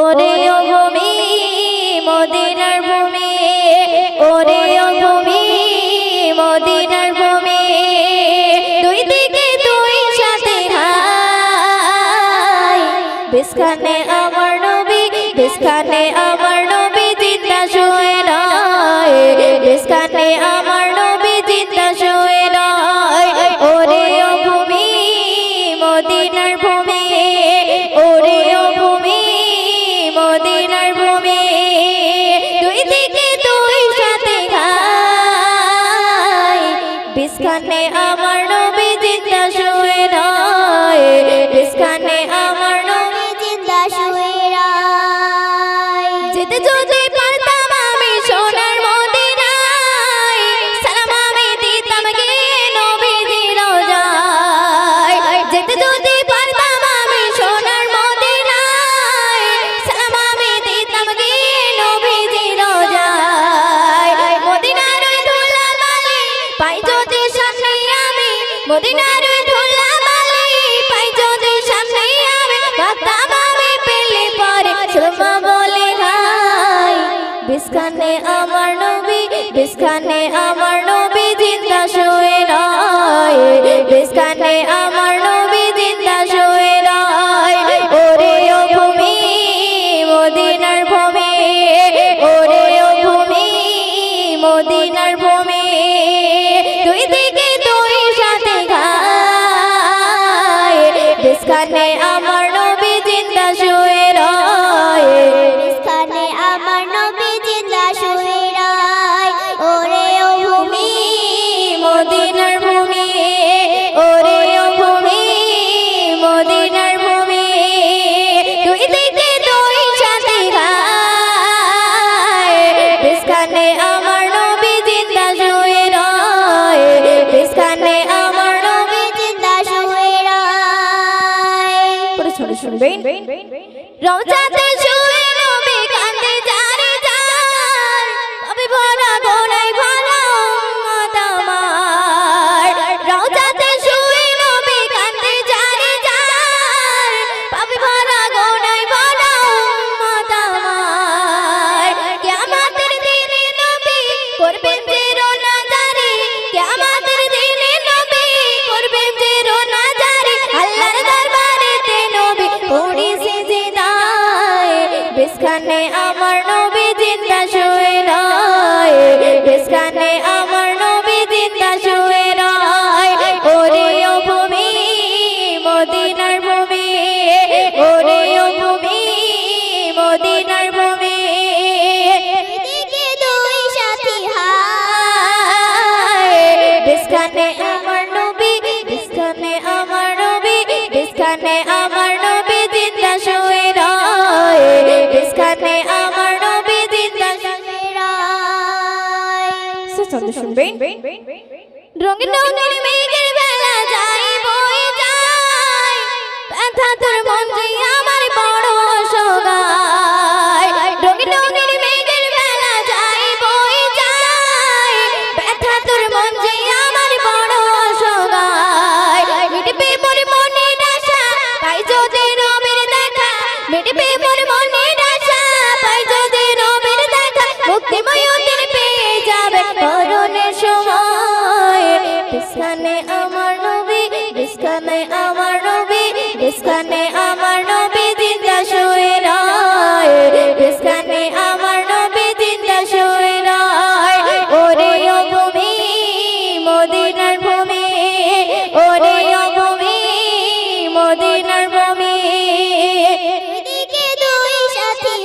ওরে ভূমি মদিনার ভূমি, ওরে ভূমি মদিনার ভূমি, দুই দিকে দুই সাথে হাই বিসখানে আমার নবী বিসখানে আমার নবী জিন্দা শুয়ে নয়। বিসখানে আমার নবী জিন্দা শুয়ে নয়। ওরে ভূমি মদিনার ভূমি রিস্কানে আমার নবী জিন্দা শুয়ে নয় রিস্কানে আমার মদিনার ধুলা বালি পাই যদি সামনে আমি বাতা মামি পেলে পরে সুমা বলে, হাই বিসখানে আমার নবী বিসখানে আমার নবী জিন্দা শুয়ে রয় বিসখানে আমার নবী জিন্দা শুয়ে রয়, ওরে ও ভূমি, মদিনার ভূমি, ওরে ও ভূমি, মদিনার ভূমি, তুই দেখ শুনবেন? রোজাতে শুরু রিস্কানে আমার নবী জিন্দা শুয়ে নয় রিস্কানে আমার সন্দেশ শুনবেন রঙিন মদিনার ভূমি এদিকে দুই সাথী